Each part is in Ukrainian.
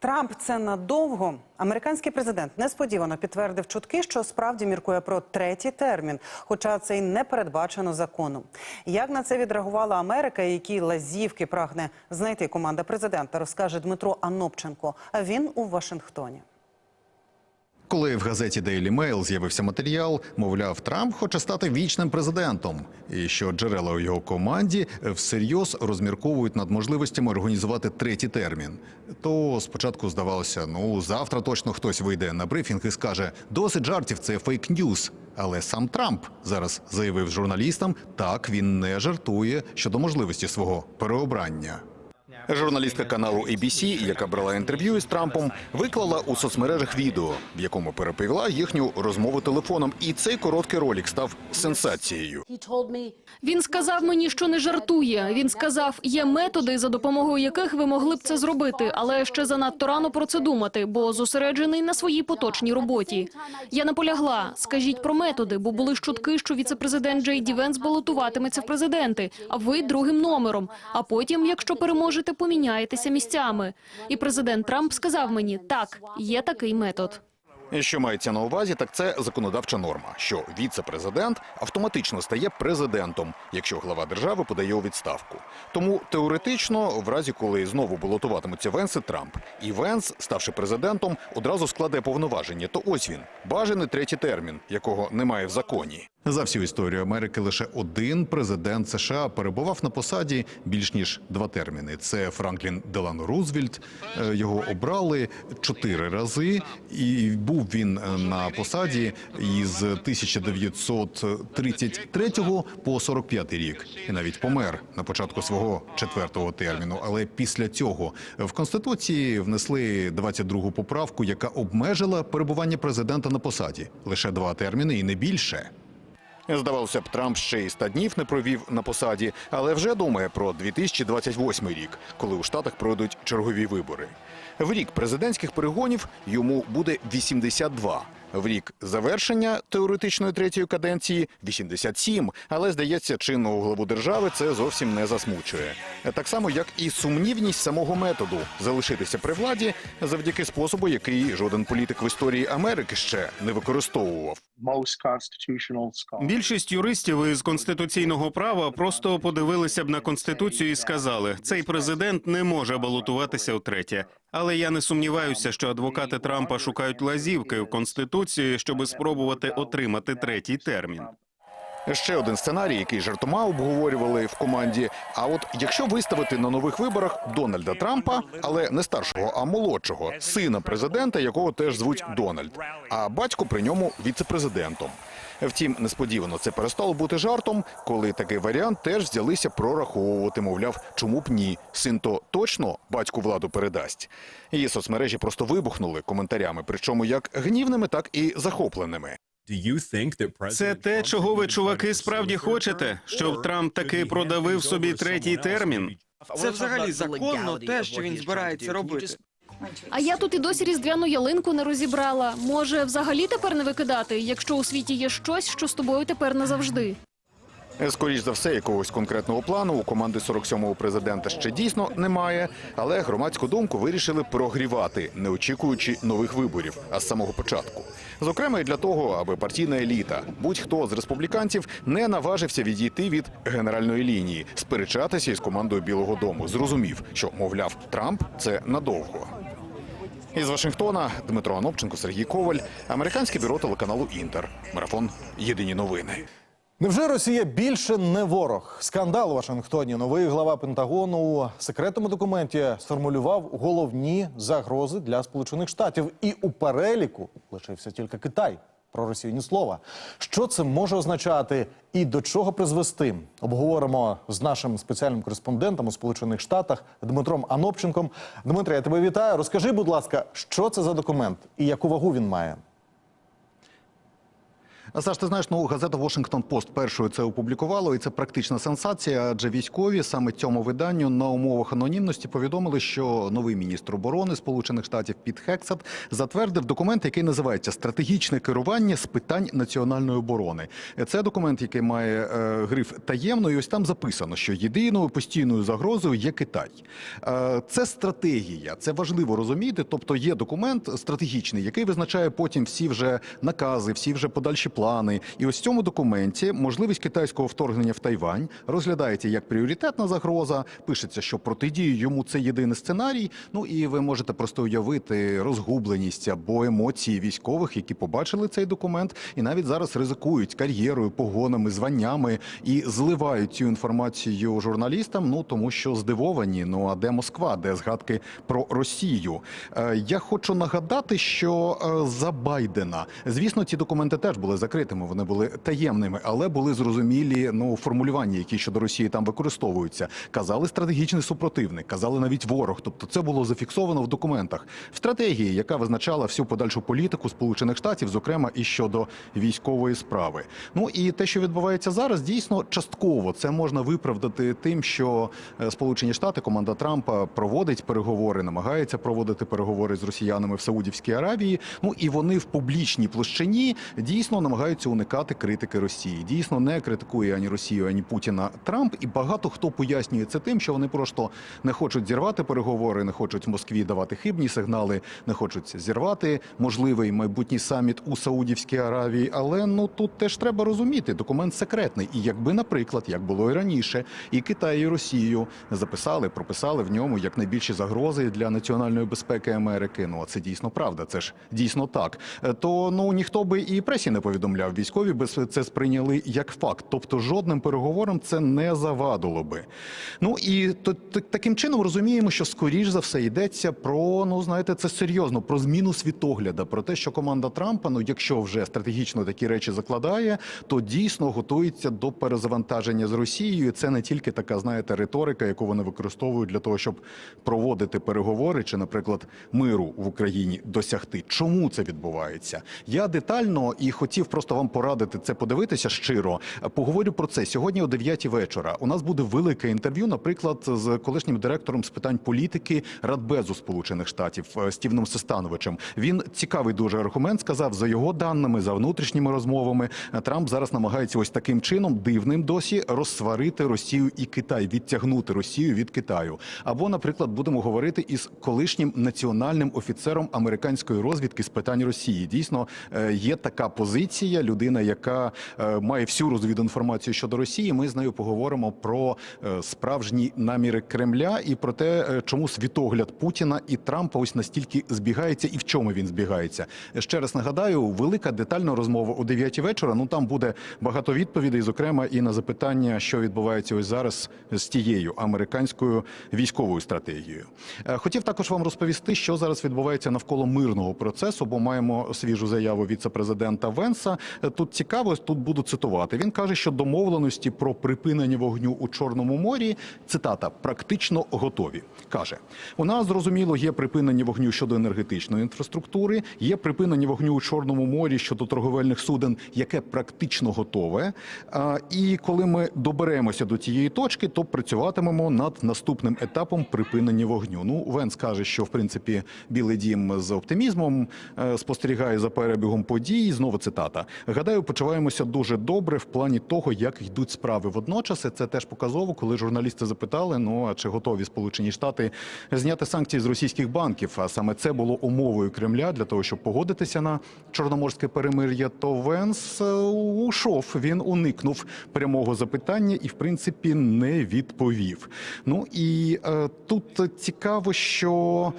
Трамп це надовго. Американський президент несподівано підтвердив чутки, що справді міркує про третій термін, хоча це й не передбачено законом. Як на це відреагувала Америка, які лазівки прагне знайти команда президента, розкаже Дмитро Анопченко. А він у Вашингтоні. Коли в газеті Daily Mail з'явився матеріал, мовляв, Трамп хоче стати вічним президентом, і що джерела у його команді всерйоз розмірковують над можливостями організувати третій термін. То спочатку здавалося, ну завтра точно хтось вийде на брифінг і скаже: досить жартів, це фейк-ньюс. Але сам Трамп зараз заявив журналістам, так він не жартує щодо можливості свого переобрання. Журналістка каналу ABC, яка брала інтерв'ю із Трампом, виклала у соцмережах відео, в якому переповіла їхню розмову телефоном. І цей короткий ролик став сенсацією. Він сказав мені, що не жартує. Він сказав, є методи, за допомогою яких ви могли б це зробити, але ще занадто рано про це думати, бо зосереджений на своїй поточній роботі. Я наполягла. Скажіть про методи, бо були ж чутки, що віцепрезидент Джей Ді Венс балотуватиметься в президенти, а ви другим номером. А потім, якщо переможете, поміняєтеся місцями. І президент Трамп сказав мені, так, є такий метод. Що мається на увазі, так це законодавча норма, що віце-президент автоматично стає президентом, якщо глава держави подає у відставку. Тому теоретично, в разі коли знову балотуватимуться Венс і Трамп, і Венс, ставши президентом, одразу складе повноваження. То ось він бажаний третій термін, якого немає в законі. За всю історію Америки лише один президент США перебував на посаді більш ніж два терміни. Це Франклін Делано Рузвельт. Е, Його обрали чотири рази, і був він е, на посаді із 1933 по 45 рік, і навіть помер на початку свого четвертого терміну. Але після цього в конституції внесли 22-гу поправку, яка обмежила перебування президента на посаді лише два терміни і не більше. Здавалося б, Трамп ще і ста днів не провів на посаді, але вже думає про 2028 рік, коли у штатах пройдуть чергові вибори. В рік президентських перегонів йому буде 82. В рік завершення теоретичної третьої каденції 87. Але здається, чинного главу держави це зовсім не засмучує. Так само, як і сумнівність самого методу залишитися при владі завдяки способу, який жоден політик в історії Америки ще не використовував. Більшість юристів із конституційного права просто подивилися б на конституцію і сказали: цей президент не може балотуватися втретє. Але я не сумніваюся, що адвокати Трампа шукають лазівки в конституції, щоби спробувати отримати третій термін. Ще один сценарій, який жартома обговорювали в команді. А от якщо виставити на нових виборах Дональда Трампа, але не старшого, а молодшого, сина президента, якого теж звуть Дональд, а батько при ньому віцепрезидентом. Втім, несподівано це перестало бути жартом, коли такий варіант теж взялися прораховувати. Мовляв, чому б ні? Син то точно батьку владу передасть. Її соцмережі просто вибухнули коментарями, причому як гнівними, так і захопленими. Це те, чого ви, чуваки, справді хочете, щоб Трамп таки продавив собі третій термін. Це взагалі законно те, що він збирається робити. А я тут і досі різдвяну ялинку не розібрала. Може, взагалі тепер не викидати, якщо у світі є щось, що з тобою тепер назавжди. Скоріш за все, якогось конкретного плану у команди 47-го президента ще дійсно немає, але громадську думку вирішили прогрівати, не очікуючи нових виборів, а з самого початку. Зокрема, і для того, аби партійна еліта, будь-хто з республіканців не наважився відійти від генеральної лінії, сперечатися із командою Білого Дому. Зрозумів, що мовляв Трамп це надовго. Із Вашингтона Дмитро Анопченко, Сергій Коваль, американське бюро телеканалу Інтер. Марафон Єдині новини. Невже Росія більше не ворог? Скандал у Вашингтоні. Новий глава Пентагону у секретному документі сформулював головні загрози для Сполучених Штатів. І у переліку лишився тільки Китай. Про Росію ні слова. Що це може означати і до чого призвести? Обговоримо з нашим спеціальним кореспондентом у Сполучених Штатах Дмитром Анопченком. Дмитре, я тебе вітаю. Розкажи, будь ласка, що це за документ і яку вагу він має? Саш, ти знаєш, ну газета Washington Post першою це опублікувала, і це практична сенсація. Адже військові саме цьому виданню на умовах анонімності повідомили, що новий міністр оборони Сполучених Штатів Піт Хексет затвердив документ, який називається Стратегічне керування з питань національної оборони. Це документ, який має е, гриф таємно, і ось там записано, що єдиною постійною загрозою є Китай. Е, це стратегія, це важливо розуміти. Тобто є документ стратегічний, який визначає потім всі вже накази, всі вже подальші плани. І ось в цьому документі можливість китайського вторгнення в Тайвань розглядається як пріоритетна загроза. Пишеться, що протидію йому це єдиний сценарій. Ну і ви можете просто уявити розгубленість або емоції військових, які побачили цей документ, і навіть зараз ризикують кар'єрою, погонами, званнями і зливають цю інформацію журналістам. Ну тому що здивовані. Ну а де Москва, де згадки про Росію? Е, Я хочу нагадати, що е, за Байдена, звісно, ці документи теж були закритими, вони були таємними, але були зрозумілі ну формулювання, які щодо Росії там використовуються. Казали стратегічний супротивник, казали навіть ворог. Тобто, це було зафіксовано в документах в стратегії, яка визначала всю подальшу політику Сполучених Штатів, зокрема і щодо військової справи. Ну і те, що відбувається зараз, дійсно частково це можна виправдати тим, що е, Сполучені Штати, команда Трампа проводить переговори, намагається проводити переговори з росіянами в Саудівській Аравії. Ну і вони в публічній площині дійсно намагаються уникати критики Росії. Дійсно не критикує ані Росію, ані Путіна Трамп. І багато хто пояснює це тим, що вони просто не хочуть зірвати переговори, не хочуть Москві давати хибні сигнали, не хочуть зірвати можливий майбутній саміт у Саудівській Аравії. Але ну тут теж треба розуміти, документ секретний. І якби, наприклад, як було і раніше, і Китай, і Росію записали, прописали в ньому як найбільші загрози для національної безпеки Америки. Ну а це дійсно правда. Це ж дійсно так. Е, То ну ніхто би і пресі не повідомляв. Військові би це сприйняли як факт. Тобто жодним переговорам це не завадило би. Ну і то, таким чином розуміємо, що скоріш за все йдеться про ну знаєте, це серйозно про зміну світогляда, про те, що команда Трампа, ну якщо вже стратегічно такі речі закладає, то дійсно готується до перезавантаження з Росією. Це не тільки така, знаєте, риторика, яку вони використовують для того, щоб проводити переговори чи, наприклад, миру в Україні досягти. Чому це відбувається? Я детально і хотів просто вам порадити це подивитися щиро. Поговорю про це сьогодні о 9 вечора. У нас буде велике інтерв'ю, наприклад, з колишнім директором з питань політики Радбезу Сполучених Штатів е, Стівеном Сестановичем. Він цікавий дуже аргумент сказав за його даними, за внутрішніми розмовами. Трамп зараз намагається ось таким чином дивним досі розсварити Росію і Китай, відтягнути Росію від Китаю. Або, наприклад, будемо говорити із колишнім національним офіцером американської розвідки з питань Росії. Дійсно е, є така позиція. Людина, яка е, має всю розвідінформацію щодо Росії. Ми з нею поговоримо про е, справжні наміри Кремля і про те, е, чому світогляд Путіна і Трампа ось настільки збігається, і в чому він збігається. Ще раз нагадаю, велика детальна розмова о 9 вечора. Ну там буде багато відповідей, зокрема і на запитання, що відбувається ось зараз з тією американською військовою стратегією. Хотів також вам розповісти, що зараз відбувається навколо мирного процесу, бо маємо свіжу заяву віце-президента Венса. Е, Тут цікаво, тут буду цитувати. Він каже, що домовленості про припинення вогню у Чорному морі цитата практично готові. каже: у нас зрозуміло є припинення вогню щодо енергетичної інфраструктури, є припинення вогню у Чорному морі щодо торговельних суден, яке практично готове. І коли ми доберемося до цієї точки, то працюватимемо над наступним етапом припинення вогню. Ну, Венс каже, що в принципі Білий Дім з оптимізмом е, спостерігає за перебігом подій. Знову цитата. Гадаю, почуваємося дуже добре в плані того, як йдуть справи. Водночас це теж показово, коли журналісти запитали: ну а чи готові Сполучені Штати зняти санкції з російських банків? А саме це було умовою Кремля для того, щоб погодитися на чорноморське перемир'я. То Венс е, ушов. Він уникнув прямого запитання і, в принципі, не відповів. Ну і е, тут цікаво, що.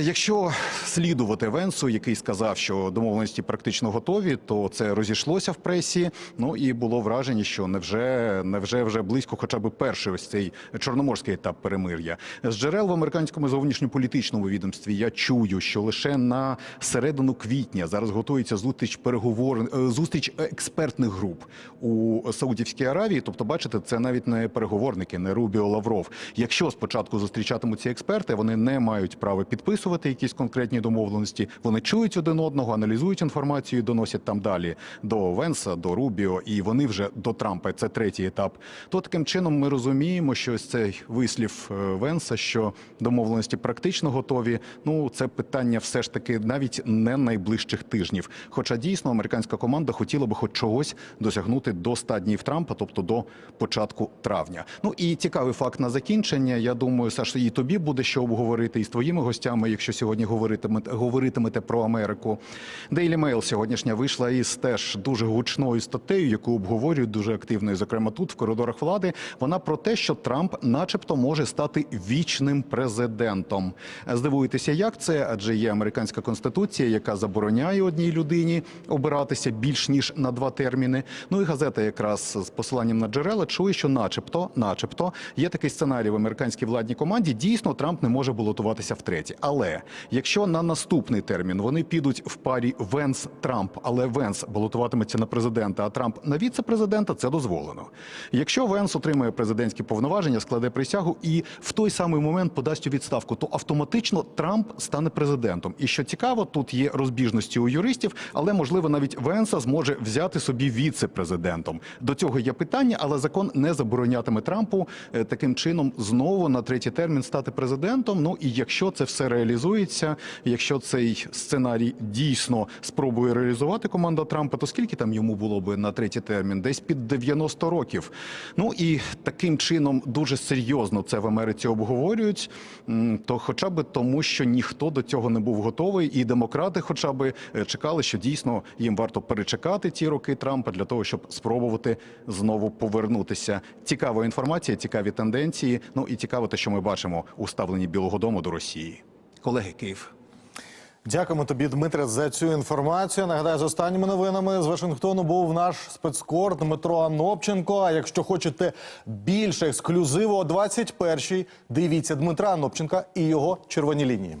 Якщо слідувати Венсу, який сказав, що домовленості практично готові, то це розійшлося в пресі. Ну і було враження, що невже невже вже близько, хоча б перший ось цей чорноморський етап перемир'я. З джерел в американському зовнішньополітичному відомстві я чую, що лише на середину квітня зараз готується зустріч переговор, е, зустріч експертних груп у Саудівській Аравії. Тобто, бачите, це навіть не переговорники, не Рубіо Лавров. Якщо спочатку зустрічатимуться експерти, вони не мають права підписувати підписувати якісь конкретні домовленості. Вони чують один одного, аналізують інформацію, доносять там далі до Венса, до Рубіо, і вони вже до Трампа. Це третій етап. То таким чином ми розуміємо, що ось цей вислів е, Венса, що домовленості практично готові. Ну це питання все ж таки навіть не найближчих тижнів. Хоча дійсно американська команда хотіла би хоч чогось досягнути до стадії Трампа, тобто до початку травня. Ну і цікавий факт на закінчення. Я думаю, Саш, і тобі буде що обговорити і з твоїми гостями, якщо сьогодні говоритимете, говоритимете про Америку. Daily Mail сьогоднішня вийшла із теж дуже гучною статтею, яку обговорюють дуже активно, і, зокрема тут в коридорах влади. Вона про те, що Трамп, начебто, може стати вічним президентом. Здивуєтеся, як це? Адже є американська конституція, яка забороняє одній людині обиратися більш ніж на два терміни. Ну і газета, якраз з посиланням на джерела, чує, що, начебто, начебто, є такий сценарій в американській владній команді. Дійсно, Трамп не може балотуватися втретє. Але якщо на наступний термін вони підуть в парі Венс Трамп, але Венс балотуватиметься на президента, а Трамп на віце-президента, це дозволено. Якщо Венс отримає президентські повноваження, складе присягу і в той самий момент подасть у відставку, то автоматично Трамп стане президентом. І що цікаво, тут є розбіжності у юристів, але можливо навіть Венса зможе взяти собі віце-президентом. До цього є питання, але закон не заборонятиме Трампу е, таким чином знову на третій термін стати президентом. Ну і якщо це все реалізується, якщо цей сценарій дійсно спробує реалізувати команда Трампа, то скільки там йому було би на третій термін? Десь під 90 років. Ну і таким чином дуже серйозно це в Америці обговорюють. То хоча б тому, що ніхто до цього не був готовий, і демократи, хоча б е, чекали, що дійсно їм варто перечекати ті роки Трампа для того, щоб спробувати знову повернутися. Цікава інформація, цікаві тенденції. Ну і цікаво те, що ми бачимо у ставленні Білого Дому до Росії. Колеги Київ. Дякуємо тобі, Дмитре, за цю інформацію. Нагадаю, з останніми новинами з Вашингтону був наш спецкор Дмитро Анопченко. А якщо хочете більше ексклюзиву о 21-й, дивіться Дмитра Анопченка і його червоні лінії.